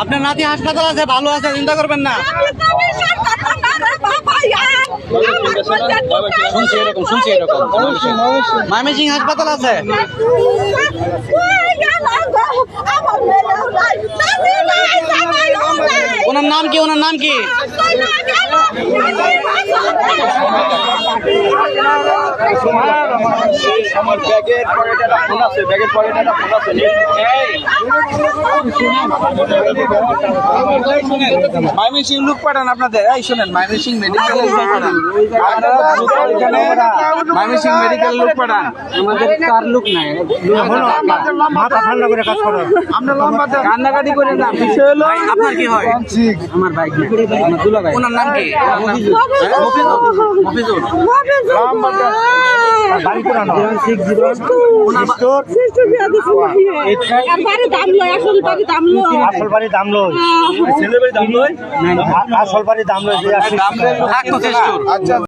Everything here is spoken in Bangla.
আপনার নাতি হাসপাতাল আছে ভালো আছে চিন্তা করবেন না। শুনছি এরকম শুনছি এরকম ময়মনসিং হাসপাতাল আছে? ওনার নাম কি? ওনার নাম কি? আমার ব্যাগের পকেটে একটা ফোন আছে ব্যাগের পকেটে একটা ফোন আছে ময়মনসিং লোক পাঠান। আপনাদের এই শোনেন ময়মনসিং মেডিকেল ময়মনসিং মেডিকেল লোক পাঠান? আমাদের কার লোক নাই? মাথা ঠান্ডা করে কাজ করো। আমরা লম্বা কান্নাকাটি করে না। বিষয় হলো আপনার কি হয়? আমার বাইক আমার দুলা ভাই ওনার নাম কি? মফিজুল বাড়ি পুরানো বাড়ি দাম লয় আসল বাড়ি দাম লয়। আসল বাড়ি দাম লয় আচ্ছা।